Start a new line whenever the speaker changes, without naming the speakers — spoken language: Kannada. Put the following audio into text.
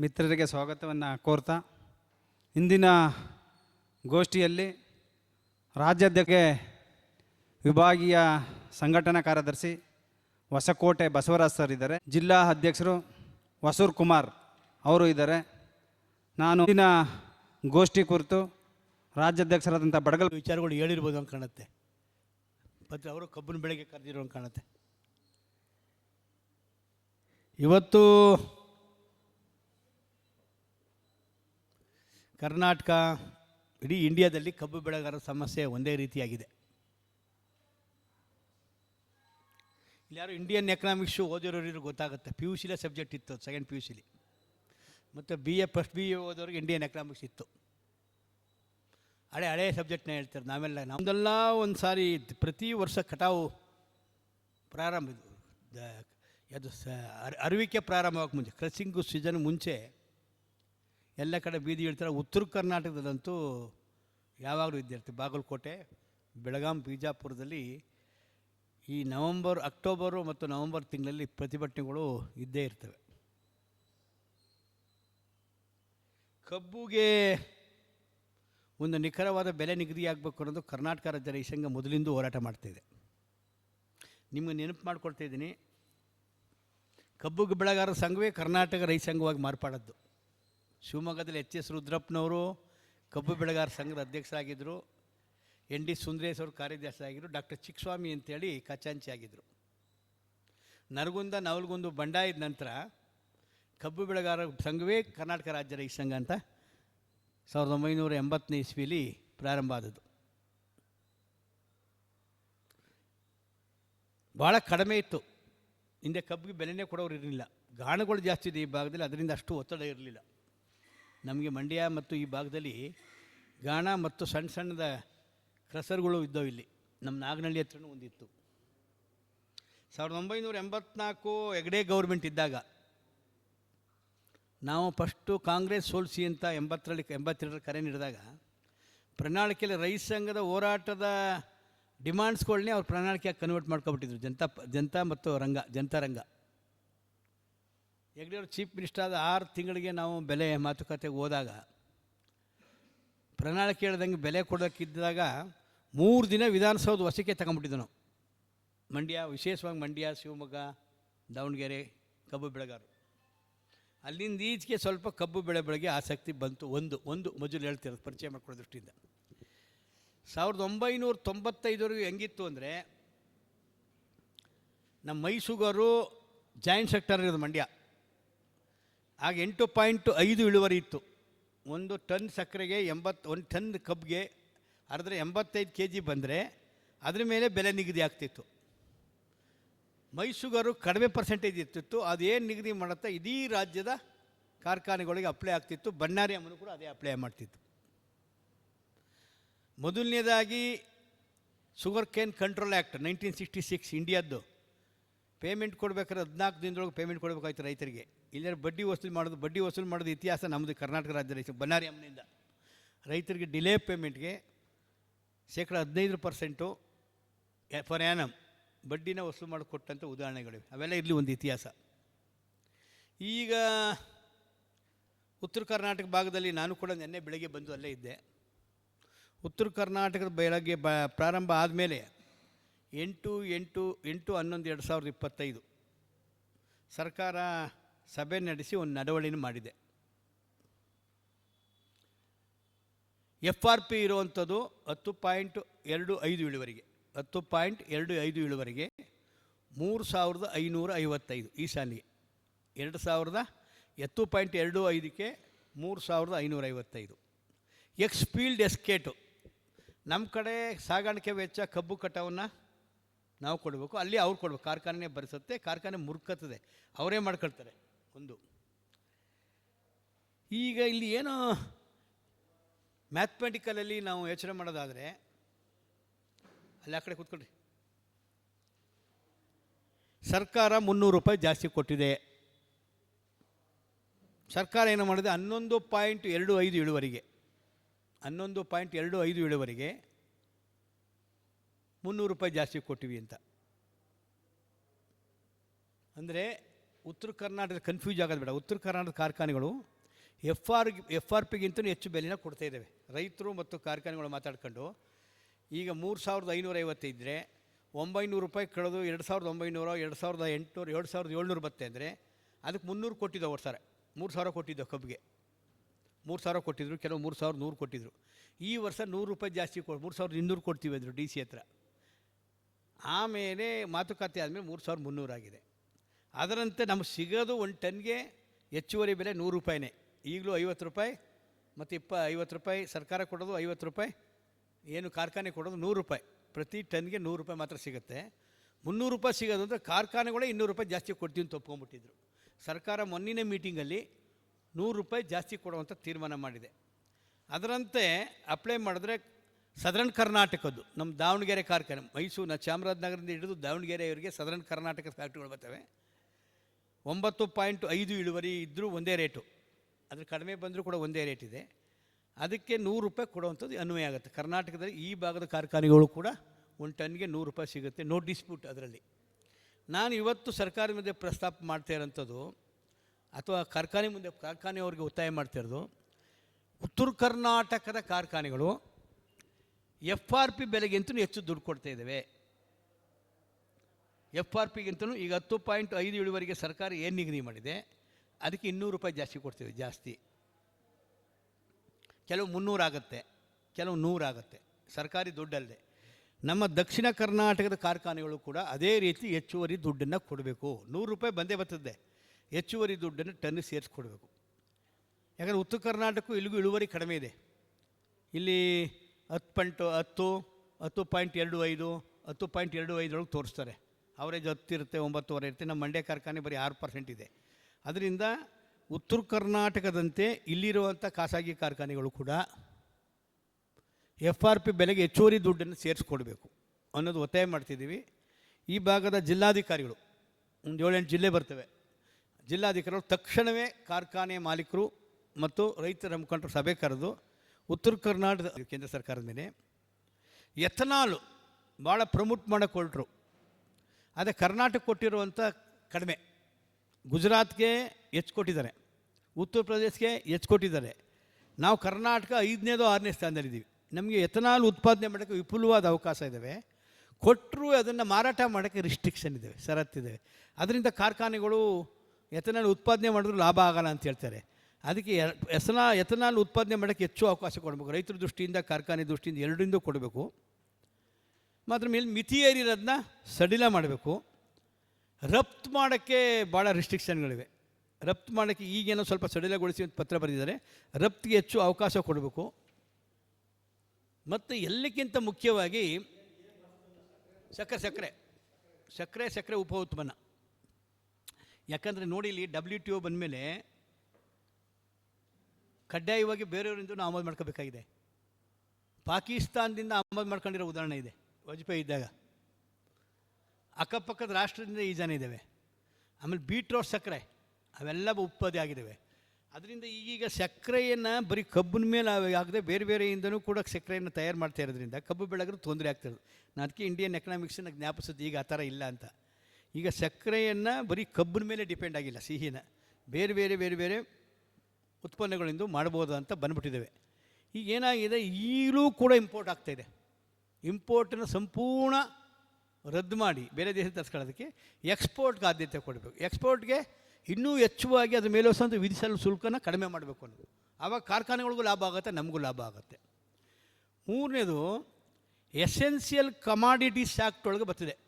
ಮಿತ್ರರಿಗೆ ಸ್ವಾಗತವನ್ನು ಕೋರ್ತಾ, ಇಂದಿನ ಗೋಷ್ಠಿಯಲ್ಲಿ ರಾಜ್ಯಾಧ್ಯಕ್ಷ ವಿಭಾಗೀಯ ಸಂಘಟನಾ ಕಾರ್ಯದರ್ಶಿ ಹೊಸಕೋಟೆ ಬಸವರಾಜ್ ಸರ್ ಇದ್ದಾರೆ. ಜಿಲ್ಲಾ ಅಧ್ಯಕ್ಷರು ವಸೂರ್ ಕುಮಾರ್ ಅವರು ಇದ್ದಾರೆ. ನಾನು ಇಂದಿನ ಗೋಷ್ಠಿ ಕುರಿತು ರಾಜ್ಯಾಧ್ಯಕ್ಷರಾದಂಥ ಬಡಗಲ್
ವಿಚಾರಗಳು ಹೇಳಿರ್ಬೋದು ಅಂತ ಕಾಣುತ್ತೆ. ಮತ್ತು ಅವರು ಕಬ್ಬನ ಬೆಳೆಗೆ ಕರೆದಿರೋ ಕಾಣುತ್ತೆ. ಇವತ್ತು ಕರ್ನಾಟಕ ಇಡೀ ಇಂಡಿಯಾದಲ್ಲಿ ಕಬ್ಬು ಬೆಳೆಗಾರರ ಸಮಸ್ಯೆ ಒಂದೇ ರೀತಿಯಾಗಿದೆ. ಇಲ್ಲಿ ಯಾರು ಇಂಡಿಯನ್ ಎಕನಾಮಿಕ್ಸು ಓದಿರೋರಿಗೂ ಗೊತ್ತಾಗುತ್ತೆ. ಪಿ ಯು ಸಿಲೇ ಸಬ್ಜೆಕ್ಟ್ ಇತ್ತು ಸೆಕೆಂಡ್ ಪಿ ಯು ಸಿಲಿ ಮತ್ತು B A first B A ಓದೋರಿಗೆ Indian economics ಇತ್ತು. ಹಳೆ ಹಳೆ ಸಬ್ಜೆಕ್ಟ್ನ ಹೇಳ್ತಾರೆ ನಾವೆಲ್ಲ. ನಮ್ಮದೆಲ್ಲ ಒಂದು ಸಾರಿ ಪ್ರತಿ ವರ್ಷ ಕಟಾವು ಪ್ರಾರಂಭ ಇದು. ಅದು ಅರಿವಿಕೆ ಪ್ರಾರಂಭವಾಗಿ ಮುಂಚೆ ಕ್ರಸಿಂಗು ಸೀಸನ್ ಮುಂಚೆ ಎಲ್ಲ ಕಡೆ ಬೀದಿ ಹೇಳ್ತಾರೆ ಉತ್ತರ ಕರ್ನಾಟಕದಲ್ಲಂತೂ ಯಾವಾಗಲೂ ಇದ್ದೇ ಇರ್ತದೆ ಬಾಗಲಕೋಟೆ, ಬೆಳಗಾಂ, ಬಿಜಾಪುರದಲ್ಲಿ ಈ ನವಂಬರ್, ಅಕ್ಟೋಬರು ಮತ್ತು ನವಂಬರ್ ತಿಂಗಳಲ್ಲಿ ಪ್ರತಿಭಟನೆಗಳು ಇದ್ದೇ ಇರ್ತವೆ. ಕಬ್ಬುಗೆ ಒಂದು ನಿಖರವಾದ ಬೆಲೆ ನಿಗದಿಯಾಗಬೇಕು ಅನ್ನೋದು ಕರ್ನಾಟಕ ರಾಜ್ಯ ಸಂಘ ಮೊದಲಿಂದ ಹೋರಾಟ ಮಾಡ್ತಾಯಿದೆ ನಿಮಗೆ ನೆನಪು ಮಾಡ್ಕೊಳ್ತಾ ಇದ್ದೀನಿ. ಕಬ್ಬು ಬೆಳೆಗಾರರ ಸಂಘವೇ ಕರ್ನಾಟಕ ರೈತ ಸಂಘವಾಗಿ ಮಾರ್ಪಾಡದ್ದು. ಶಿವಮೊಗ್ಗದಲ್ಲಿ ಎಚ್ ಎಸ್ ರುದ್ರಪ್ಪನವರು ಕಬ್ಬು ಬೆಳೆಗಾರ ಸಂಘದ ಅಧ್ಯಕ್ಷರಾಗಿದ್ದರು ಎನ್ ಡಿ ಸುಂದರೇಶ್ ಅವರು ಕಾರ್ಯದರ್ಶಿಯಾಗಿದ್ದರು ಡಾಕ್ಟರ್ ಚಿಕ್ಕಸ್ವಾಮಿ ಅಂತೇಳಿ ಖಚಾಂಚಿ ಆಗಿದ್ದರು ನರಗುಂದ ನವಲಗುಂದು ಬಂಡಾಯದ ನಂತರ ಕಬ್ಬು ಬೆಳೆಗಾರ ಸಂಘವೇ ಕರ್ನಾಟಕ ರಾಜ್ಯ ರೈತ ಸಂಘ ಅಂತ ಸಾವಿರದ ಒಂಬೈನೂರ ಎಂಬತ್ತನೇ ಇಸ್ವಿಲಿ ಪ್ರಾರಂಭ ಆದದ್ದು. ಭಾಳ ಕಡಿಮೆ ಇತ್ತು. ಹಿಂದೆ ಕಬ್ಬಿಗೆ ಬೆಲೆನೇ ಕೊಡೋರು ಇರಲಿಲ್ಲ. ಗಾಣಗಳು ಜಾಸ್ತಿ ಇದೆ ಈ ಭಾಗದಲ್ಲಿ, ಅದರಿಂದ ಅಷ್ಟು ಒತ್ತಡ ಇರಲಿಲ್ಲ. ನಮಗೆ ಮಂಡ್ಯ ಮತ್ತು ಈ ಭಾಗದಲ್ಲಿ ಗಾಣ ಮತ್ತು ಸಣ್ಣ ಸಣ್ಣದ ಕ್ರಸರ್ಗಳು ಇದ್ದವು ಇಲ್ಲಿ. ನಮ್ಮ ನಾಗನಹಳ್ಳಿ ಹತ್ರನೂ ಒಂದಿತ್ತು. ಸಾವಿರದ ಒಂಬೈನೂರ ಎಂಬತ್ನಾಲ್ಕು ಹೆಗ್ಡೆ ಗೌರ್ಮೆಂಟ್ ಇದ್ದಾಗ ನಾವು ಫಸ್ಟು ಕಾಂಗ್ರೆಸ್ ಸೋಲಿಸಿ ಅಂತ ಎಂಬತ್ತರಲ್ಲಿ ಎಂಬತ್ತೆರಡರ ಕರೆ ನೀಡಿದಾಗ ಪ್ರಣಾಳಿಕೆಯಲ್ಲಿ ರೈತ ಸಂಘದ ಹೋರಾಟದ ಡಿಮಾಂಡ್ಸ್ಗಳನ್ನೇ ಅವ್ರು ಪ್ರಣಾಳಿಕೆಯಾಗಿ ಕನ್ವರ್ಟ್ ಮಾಡ್ಕೊಬಿಟ್ಟಿದ್ರು. ಜನತಾ ಜನತಾ ಮತ್ತು ರಂಗ, ಜನತಾ ರಂಗ. ಹೆಗ್ಡೆಯವರು ಚೀಫ್ ಮಿನಿಸ್ಟರ್ ಆದ ಆರು ತಿಂಗಳಿಗೆ ನಾವು ಬೆಲೆ ಮಾತುಕತೆಗೆ ಹೋದಾಗ ಪ್ರಣಾಳಿಕೆ ಹೇಳ್ದಂಗೆ ಬೆಲೆ ಕೊಡೋಕ್ಕಿದ್ದಾಗ ಮೂರು ದಿನ ವಿಧಾನಸೌಧ ವಶಕ್ಕೆ ತಗೊಂಬಿಟ್ಟಿದ್ದು ನಾವು. ಮಂಡ್ಯ, ವಿಶೇಷವಾಗಿ ಮಂಡ್ಯ, ಶಿವಮೊಗ್ಗ, ದಾವಣಗೆರೆ, ಕಬ್ಬು ಬೆಳೆಗಾರರು. ಅಲ್ಲಿಂದ ಈಚೆಗೆ ಸ್ವಲ್ಪ ಕಬ್ಬು ಬೆಳೆ ಬೆಳಗ್ಗೆ ಆಸಕ್ತಿ ಬಂತು, ಒಂದು ಒಂದು ಮೊದಲು ಹೇಳ್ತಿರೋದು, ಪರಿಚಯ ಮಾಡ್ಕೊಳ್ಳೋ ದೃಷ್ಟಿಯಿಂದ. ಸಾವಿರದ ಒಂಬೈನೂರ ತೊಂಬತ್ತೈದವರೆಗೂ ಹೆಂಗಿತ್ತು ಅಂದರೆ, ನಮ್ಮ ಮೈಸೂಗರು ಜಾಯಿಂಟ್ ಸೆಕ್ಟರ್ ಇರೋದು ಮಂಡ್ಯ. ಆಗ ಎಂಟು ಪಾಯಿಂಟ್ ಐದು ಇಳುವರಿ ಇತ್ತು. ಒಂದು ಟನ್ ಸಕ್ಕರೆಗೆ ಎಂಬತ್ತು ಒಂದು ಟನ್ ಕಬ್ಬಿಗೆ ಅರ್ಧ ಎಂಬತ್ತೈದು ಕೆ ಜಿ ಬಂದರೆ ಅದ್ರ ಮೇಲೆ ಬೆಲೆ ನಿಗದಿ ಆಗ್ತಿತ್ತು. ಮೈಸೂಗರು ಕಡಿಮೆ ಪರ್ಸೆಂಟೇಜ್ ಇರ್ತಿತ್ತು. ಅದೇನು ನಿಗದಿ ಮಾಡುತ್ತಾ? ಇಡೀ ರಾಜ್ಯದ ಕಾರ್ಖಾನೆಗಳಿಗೆ ಅಪ್ಲೈ ಆಗ್ತಿತ್ತು. ಬಣ್ಣಾರಿ ಅಮ್ಮನು ಕೂಡ ಅದೇ ಅಪ್ಲೈ ಮಾಡ್ತಿತ್ತು. ಮೊದಲನೇದಾಗಿ sugar cane control act nineteen sixty six ಇಂಡಿಯಾದ್ದು payment ಕೊಡ್ಬೇಕಾದ್ರೆ ಹದಿನಾಲ್ಕು ದಿನದೊಳಗೆ ಪೇಮೆಂಟ್ ಕೊಡಬೇಕಾಯ್ತು ರೈತರಿಗೆ. ಇಲ್ಲಾರು ಬಡ್ಡಿ ವಸೂಲಿ ಮಾಡೋದು, ಬಡ್ಡಿ ವಸೂಲಿ ಮಾಡೋದು ಇತಿಹಾಸ ನಮ್ಮದು ಕರ್ನಾಟಕ ರಾಜ್ಯ ಬನ್ನಾರಿ ಅಮ್ಮನಿಂದ. ರೈತರಿಗೆ ಡಿಲೇ ಪೇಮೆಂಟ್ಗೆ ಶೇಕಡ ಹದಿನೈದು ಪರ್ಸೆಂಟು ಫಾರ್ ಆ್ಯನಮ್ ಬಡ್ಡಿನ ವಸೂಲು ಮಾಡಿಕೊಟ್ಟಂಥ ಉದಾಹರಣೆಗಳಿವೆ. ಅವೆಲ್ಲ ಇರಲಿ ಒಂದು ಇತಿಹಾಸ. ಈಗ ಉತ್ತರ ಕರ್ನಾಟಕ ಭಾಗದಲ್ಲಿ ನಾನು ಕೂಡ ನಿನ್ನೆ ಬೆಳಗ್ಗೆ ಬಂದು ಅಲ್ಲೇ ಇದ್ದೆ. ಉತ್ತರ ಕರ್ನಾಟಕದ ಬೆಳಗ್ಗೆ ಬ, ಪ್ರಾರಂಭ ಆದಮೇಲೆ ಎಂಟು ಎಂಟು ಎಂಟು, ಹನ್ನೊಂದು, ಎರಡು ಸಾವಿರದ ಇಪ್ಪತ್ತೈದು. ಸರ್ಕಾರ ಸಭೆ ನಡೆಸಿ ಒಂದು ನಡವಳಿನ ಮಾಡಿದೆ. ಎಫ್ ಆರ್ ಪಿ ಇರುವಂಥದ್ದು ಹತ್ತು ಪಾಯಿಂಟ್ ಎರಡು ಐದು ಇಳುವರಿಗೆ, ಹತ್ತು ಪಾಯಿಂಟ್ ಎರಡು ಐದು ಇಳುವರಿಗೆ ಮೂರು ಸಾವಿರದ ಐನೂರ ಐವತ್ತೈದು ಈ ಸಾಲಿಗೆ. ಎರಡು ಸಾವಿರದ ಹತ್ತು ಪಾಯಿಂಟ್ ಎರಡು ಐದಕ್ಕೆ ಮೂರು ಸಾವಿರದ ಐನೂರ ಐವತ್ತೈದು. ಎಕ್ಸ್ ಫೀಲ್ಡ್ ಎಸ್ಕೇಟು ನಮ್ಮ ಕಡೆ ಸಾಗಾಣಿಕೆ ವೆಚ್ಚ ಕಬ್ಬು ಕಟಾವನ್ನು ನಾವು ಕೊಡಬೇಕು, ಅಲ್ಲಿ ಅವ್ರು ಕೊಡಬೇಕು. ಕಾರ್ಖಾನೆ ಬರೆಸುತ್ತೆ, ಕಾರ್ಖಾನೆ ಮುರ್ಕತ್ತದೆ. ಅವರೇ ಮಾಡ್ಕೊಳ್ತಾರೆ ಒಂದು. ಈಗ ಇಲ್ಲಿ ಏನೋ ಮ್ಯಾಥಮೆಟಿಕಲಲ್ಲಿ ನಾವು ಯೋಚನೆ ಮಾಡೋದಾದರೆ, ಅಲ್ಲಿ ಆ ಕಡೆ ಕೂತ್ಕೊಳ್ರಿ. ಸರ್ಕಾರ ಮುನ್ನೂರು ರೂಪಾಯಿ ಜಾಸ್ತಿ ಕೊಟ್ಟಿದೆ. ಸರ್ಕಾರ ಏನು ಮಾಡಿದೆ? ಹನ್ನೊಂದು ಪಾಯಿಂಟ್ ಎರಡು ಐದು ಇಳುವರಿಗೆ. ಹನ್ನೊಂದು ಪಾಯಿಂಟ್ ಎರಡು ಐದು ಇಳುವರಿಗೆ ಮುನ್ನೂರು ರೂಪಾಯಿ ಜಾಸ್ತಿ ಕೊಟ್ಟಿವಿ ಅಂತ. ಅಂದರೆ ಉತ್ತರ ಕರ್ನಾಟಕದ ಕನ್ಫ್ಯೂಸ್ ಆಗೋದು ಬೇಡ. ಉತ್ತರ ಕರ್ನಾಟಕದ ಕಾರ್ಖಾನೆಗಳು ಎಫ್ ಆರ್ ಎಫ್ ಆರ್ ಪಿಗಿಂತಲೂ ಹೆಚ್ಚು ಬೆಲೆನ ಕೊಡ್ತಾ ಇದ್ದಾವೆ. ರೈತರು ಮತ್ತು ಕಾರ್ಖಾನೆಗಳು ಮಾತಾಡ್ಕೊಂಡು ಈಗ ಮೂರು ಸಾವಿರದ ಐನೂರ ಐವತ್ತಿದ್ದರೆ ಒಂಬೈನೂರು ರೂಪಾಯಿ ಕಳೆದು ಎರಡು ಸಾವಿರದ ಒಂಬೈನೂರ, ಎರಡು ಸಾವಿರದ ಎಂಟುನೂರು, ಎರಡು ಸಾವಿರದ ಏಳ್ನೂರು ಬತ್ತೆ ಅಂದರೆ ಅದಕ್ಕೆ ಮುನ್ನೂರು ಕೊಟ್ಟಿದ್ದೋ ವರ್ಷ ಮೂರು ಸಾವಿರ ಕೊಟ್ಟಿದ್ದೋ ಕಬ್ಬಿಗೆ. ಮೂರು ಸಾವಿರ ಕೊಟ್ಟಿದ್ರು, ಕೆಲವು ಮೂರು ಸಾವಿರದ ನೂರು ಕೊಟ್ಟಿದ್ರು. ಈ ವರ್ಷ ನೂರು ರೂಪಾಯಿ ಜಾಸ್ತಿ ಕೊ ಮೂರು ಸಾವಿರದ ಇನ್ನೂರು ಕೊಡ್ತೀವಿ ಅಂದರು ಡಿ ಸಿ ಹತ್ರ. ಆಮೇಲೆ ಮಾತುಕತೆ ಆದಮೇಲೆ ಮೂರು ಸಾವಿರದ ಮುನ್ನೂರಾಗಿದೆ ಅದರಂತೆ ನಮ್ಗೆ ಸಿಗೋದು ಒಂದು ಟನ್ಗೆ ಹೆಚ್ಚುವರಿ ಬೆಲೆ ನೂರು ರೂಪಾಯಿನೇ. ಈಗಲೂ ಐವತ್ತು ರೂಪಾಯಿ ಮತ್ತು ಇಪ್ಪ ಐವತ್ತು ರೂಪಾಯಿ, ಸರ್ಕಾರ ಕೊಡೋದು ಐವತ್ತು ರೂಪಾಯಿ, ಏನು ಕಾರ್ಖಾನೆ ಕೊಡೋದು ನೂರು ರೂಪಾಯಿ. ಪ್ರತಿ ಟನ್ಗೆ ನೂರು ರೂಪಾಯಿ ಮಾತ್ರ ಸಿಗುತ್ತೆ. ಮುನ್ನೂರು ರೂಪಾಯಿ ಸಿಗೋದು ಅಂದರೆ ಕಾರ್ಖಾನೆಗಳೇ ಇನ್ನೂರು ರೂಪಾಯಿ ಜಾಸ್ತಿ ಕೊಡ್ತೀವಿ ಅಂತ ಒಪ್ಕೊಂಬಿಟ್ಟಿದ್ರು ಸರ್ಕಾರ ಮೊನ್ನಿನ ಮೀಟಿಂಗಲ್ಲಿ ನೂರು ರೂಪಾಯಿ ಜಾಸ್ತಿ ಕೊಡುವಂಥ ತೀರ್ಮಾನ ಮಾಡಿದೆ. ಅದರಂತೆ ಅಪ್ಲೈ ಮಾಡಿದ್ರೆ ಸದರ್ನ್ ಕರ್ನಾಟಕದ್ದು ನಮ್ಮ ದಾವಣಗೆರೆ ಕಾರ್ಖಾನೆ, ಮೈಸೂರಿನ ಚಾಮರಾಜನಗರದಿಂದ ಹಿಡಿದು ದಾವಣಗೆರೆಯವರಿಗೆ ಸದರ್ನ್ ಕರ್ನಾಟಕದ ಫ್ಯಾಕ್ಟ್ರಿಗಳು ಬರ್ತವೆ. ಒಂಬತ್ತು ಪಾಯಿಂಟ್ ಐದು ಇಳುವರಿ ಇದ್ದರೂ ಒಂದೇ ರೇಟು. ಅದ್ರ ಕಡಿಮೆ ಬಂದರೂ ಕೂಡ ಒಂದೇ ರೇಟ್ ಇದೆ. ಅದಕ್ಕೆ ನೂರು ರೂಪಾಯಿ ಕೊಡುವಂಥದ್ದು ಅನ್ವಯ ಆಗುತ್ತೆ. ಕರ್ನಾಟಕದಲ್ಲಿ ಈ ಭಾಗದ ಕಾರ್ಖಾನೆಗಳು ಕೂಡ ಒಂದು ಟನ್ಗೆ ನೂರು ರೂಪಾಯಿ ಸಿಗುತ್ತೆ. ನೋ ಡಿಸ್ಪ್ಯೂಟ್ ಅದರಲ್ಲಿ. ನಾನು ಇವತ್ತು ಸರ್ಕಾರದ ಮುಂದೆ ಪ್ರಸ್ತಾಪ ಮಾಡ್ತಾ ಇರೋಂಥದ್ದು, ಅಥವಾ ಕಾರ್ಖಾನೆ ಮುಂದೆ ಕಾರ್ಖಾನೆಯವ್ರಿಗೆ ಒತ್ತಾಯ ಮಾಡ್ತಾ ಇರೋದು, ಉತ್ತರ ಕರ್ನಾಟಕದ ಕಾರ್ಖಾನೆಗಳು ಎಫ್ ಆರ್ ಪಿ ಬೆಲೆಗಿಂತಲೂ ಹೆಚ್ಚು ದುಡ್ಡು ಕೊಡ್ತಾ ಇದ್ದೇವೆ. ಎಫ್ ಆರ್ ಪಿಗಿಂತಲೂ ಈಗ ಹತ್ತು ಪಾಯಿಂಟ್ ಐದು ಇಳುವರಿಗೆ ಸರ್ಕಾರ ಏನು ನಿಗದಿ ಮಾಡಿದೆ? ಅದಕ್ಕೆ ಇನ್ನೂರು ರೂಪಾಯಿ ಜಾಸ್ತಿ ಕೊಡ್ತೇವೆ, ಜಾಸ್ತಿ. ಕೆಲವು ಮುನ್ನೂರಾಗತ್ತೆ ಕೆಲವು ನೂರಾಗತ್ತೆ ಸರ್ಕಾರಿ ದುಡ್ಡಲ್ಲದೆ. ನಮ್ಮ ದಕ್ಷಿಣ ಕರ್ನಾಟಕದ ಕಾರ್ಖಾನೆಗಳು ಕೂಡ ಅದೇ ರೀತಿ ಹೆಚ್ಚುವರಿ ದುಡ್ಡನ್ನು ಕೊಡಬೇಕು. ನೂರು ರೂಪಾಯಿ ಬಂದೇ ಬರ್ತದೆ. ಹೆಚ್ಚುವರಿ ದುಡ್ಡನ್ನು ಟನ್ ಸೇರಿಸ್ಕೊಡ್ಬೇಕು. ಯಾಕಂದರೆ ಉತ್ತರ ಕರ್ನಾಟಕಕ್ಕೂ ಇಲ್ಲಿಗೂ ಇಳುವರಿ ಕಡಿಮೆ ಇದೆ. ಇಲ್ಲಿ ಹತ್ತು ಪಾಯಿಂಟ್ ಹತ್ತು ಹತ್ತು ಪಾಯಿಂಟ್ ಎರಡು ಐದು, ಹತ್ತು ಪಾಯಿಂಟ್ ಎರಡು ಐದರೊಳಗೆ ತೋರಿಸ್ತಾರೆ. ಅವರೇಜ್ ಹತ್ತು ಇರುತ್ತೆ, ಒಂಬತ್ತುವರೆ ಇರುತ್ತೆ. ನಮ್ಮ ಮಂಡ್ಯ ಕಾರ್ಖಾನೆ ಬರೀ ಆರು ಪರ್ಸೆಂಟ್ ಇದೆ. ಅದರಿಂದ ಉತ್ತರ ಕರ್ನಾಟಕದಂತೆ ಇಲ್ಲಿರುವಂಥ ಖಾಸಗಿ ಕಾರ್ಖಾನೆಗಳು ಕೂಡ ಎಫ್ ಆರ್ ಪಿ ಬೆಲೆಗೆ ಹೆಚ್ಚುವರಿ ದುಡ್ಡನ್ನು ಸೇರಿಸ್ಕೊಡ್ಬೇಕು ಅನ್ನೋದು ಒತ್ತಾಯ ಮಾಡ್ತಿದ್ದೀವಿ. ಈ ಭಾಗದ ಜಿಲ್ಲಾಧಿಕಾರಿಗಳು, ಒಂದು ಏಳೆಂಟು ಜಿಲ್ಲೆ ಬರ್ತವೆ. ಜಿಲ್ಲಾಧಿಕಾರಿಗಳು ತಕ್ಷಣವೇ ಕಾರ್ಖಾನೆ ಮಾಲೀಕರು ಮತ್ತು ರೈತರ ಮುಖಂಡರು ಸಭೆ ಕರೆದು ಉತ್ತರ ಕರ್ನಾಟಕದ ಕೇಂದ್ರ ಸರ್ಕಾರದ ಮೇಲೆ ಎಥನಾಲು ಭಾಳ ಪ್ರಮೋಟ್ ಮಾಡೋಕ್ಕೆ ಅದೇ ಕರ್ನಾಟಕ ಕೊಟ್ಟಿರುವಂಥ ಕಡಿಮೆ. ಗುಜರಾತ್ಗೆ ಹೆಚ್ಚು ಕೊಟ್ಟಿದ್ದಾರೆ. ಉತ್ತರ ಪ್ರದೇಶಕ್ಕೆ ಹೆಚ್ಚು ಕೊಟ್ಟಿದ್ದಾರೆ. ನಾವು ಕರ್ನಾಟಕ ಐದನೇದು ಆರನೇ ಸ್ಥಾನದಲ್ಲಿದ್ದೀವಿ. ನಮಗೆ ಎಥನಾಲ್ ಉತ್ಪಾದನೆ ಮಾಡೋಕ್ಕೆ ವಿಪುಲವಾದ ಅವಕಾಶ ಇದ್ದಾವೆ. ಕೊಟ್ಟರು ಅದನ್ನು ಮಾರಾಟ ಮಾಡೋಕ್ಕೆ ರಿಸ್ಟ್ರಿಕ್ಷನ್ ಇದ್ದಾವೆ ಷರತ್ತಿದ್ದಾವೆ ಅದರಿಂದ ಕಾರ್ಖಾನೆಗಳು ಎಥನಾಲ್ ಉತ್ಪಾದನೆ ಮಾಡಿದ್ರು ಲಾಭ ಆಗಲ್ಲ ಅಂತ ಹೇಳ್ತಾರೆ. ಅದಕ್ಕೆ ಎಸನಾ ಎಥನಾಲ್ ಉತ್ಪಾದನೆ ಮಾಡೋಕ್ಕೆ ಹೆಚ್ಚು ಅವಕಾಶ ಕೊಡಬೇಕು. ರೈತರ ದೃಷ್ಟಿಯಿಂದ, ಕಾರ್ಖಾನೆ ದೃಷ್ಟಿಯಿಂದ ಎರಡರಿಂದ ಕೊಡಬೇಕು. ಮಾತ್ರ ಮೇಲೆ ಮಿತಿ ಏರಿರೋದನ್ನ ಸಡಿಲ ಮಾಡಬೇಕು. ರಫ್ತು ಮಾಡೋಕ್ಕೆ ಭಾಳ ರಿಸ್ಟ್ರಿಕ್ಷನ್ಗಳಿವೆ. ರಫ್ತು ಮಾಡೋಕ್ಕೆ ಈಗೇನೋ ಸ್ವಲ್ಪ ಸಡಿಲಗೊಳಿಸಿ ಅಂತ ಪತ್ರ ಬರೆದಿದ್ದಾರೆ. ರಫ್ತಿಗೆ ಹೆಚ್ಚು ಅವಕಾಶ ಕೊಡಬೇಕು. ಮತ್ತು ಎಲ್ಲಕ್ಕಿಂತ ಮುಖ್ಯವಾಗಿ ಸಕ್ಕರೆ ಸಕ್ಕರೆ. ಸಕ್ಕರೆ ಸಕ್ಕರೆ ಉಪ ಉತ್ಪನ್ನ. ಯಾಕಂದರೆ ನೋಡಿ ಇಲ್ಲಿ ಡಬ್ಲ್ಯೂ ಟಿ ಒ ಬಂದಮೇಲೆ ಕಡ್ಡಾಯವಾಗಿ ಬೇರೆಯವರಿಂದ ನಾವು ಆಮದು ಮಾಡ್ಕೋಬೇಕಾಗಿದೆ. ಪಾಕಿಸ್ತಾನದಿಂದ ಆಮದು ಮಾಡ್ಕೊಂಡಿರೋ ಉದಾಹರಣೆ ಇದೆ ವಾಜಪೇಯಿ ಇದ್ದಾಗ. ಅಕ್ಕಪಕ್ಕದ ರಾಷ್ಟ್ರದಿಂದ ಈ ಜನ ಇದ್ದಾವೆ. ಆಮೇಲೆ ಬೀಟ್ರೋಟ್ ಸಕ್ಕರೆ, ಅವೆಲ್ಲ ಉತ್ಪಾದಿ ಆಗಿದ್ದಾವೆ. ಅದರಿಂದ ಈಗೀಗ ಸಕ್ಕರೆಯನ್ನು ಬರೀ ಕಬ್ಬಿನ ಮೇಲೆ ಆಗದೆ ಬೇರೆ ಬೇರೆಯಿಂದನೂ ಕೂಡ ಸಕ್ಕರೆಯನ್ನು ತಯಾರು ಮಾಡ್ತಾ ಇರೋದ್ರಿಂದ ಕಬ್ಬು ಬೆಳೆಗರು ತೊಂದರೆ ಆಗ್ತಿರೋದು ನಾನು ಅದಕ್ಕೆ ಇಂಡಿಯನ್ ಎಕನಾಮಿಕ್ಸನ್ನು ಜ್ಞಾಪಿಸೋದು ಈಗ ಆ ಥರ ಇಲ್ಲ ಅಂತ. ಈಗ ಸಕ್ಕರೆಯನ್ನು ಬರೀ ಕಬ್ಬಿನ ಮೇಲೆ ಡಿಪೆಂಡ್ ಆಗಿಲ್ಲ, ಸಿಹಿನ. ಬೇರೆ ಬೇರೆ ಬೇರೆ ಬೇರೆ ಉತ್ಪನ್ನಗಳಿಂದ ಮಾಡ್ಬೋದು ಅಂತ ಬಂದ್ಬಿಟ್ಟಿದ್ದೇವೆ. ಈಗ ಏನಾಗಿದೆ? ಈಗಲೂ ಕೂಡ ಇಂಪೋರ್ಟ್ ಆಗ್ತಾಯಿದೆ ಇಂಪೋರ್ಟನ್ನು ಸಂಪೂರ್ಣ ರದ್ದು ಮಾಡಿ, ಬೇರೆ ದೇಶ ತರಿಸ್ಕೊಳ್ಳೋದಕ್ಕೆ ಎಕ್ಸ್ಪೋರ್ಟ್ಗೆ ಆದ್ಯತೆ ಕೊಡಬೇಕು. ಎಕ್ಸ್ಪೋರ್ಟ್ಗೆ ಇನ್ನೂ ಹೆಚ್ಚುವಾಗಿ ಅದ್ರ ಮೇಲೆ ಹೊಸ ವಿಧಿಸಲು ಶುಲ್ಕನ ಕಡಿಮೆ ಮಾಡಬೇಕು ಅನ್ನೋದು. ಆವಾಗ ಕಾರ್ಖಾನೆಗಳಿಗೂ ಲಾಭ ಆಗುತ್ತೆ, ನಮಗೂ ಲಾಭ ಆಗುತ್ತೆ. ಮೂರನೇದು ಎಸೆನ್ಷಿಯಲ್ ಕಮಾಡಿಟೀಸ್ ಆ್ಯಕ್ಟ್ ಒಳಗೆ ಬರ್ತಿದೆ.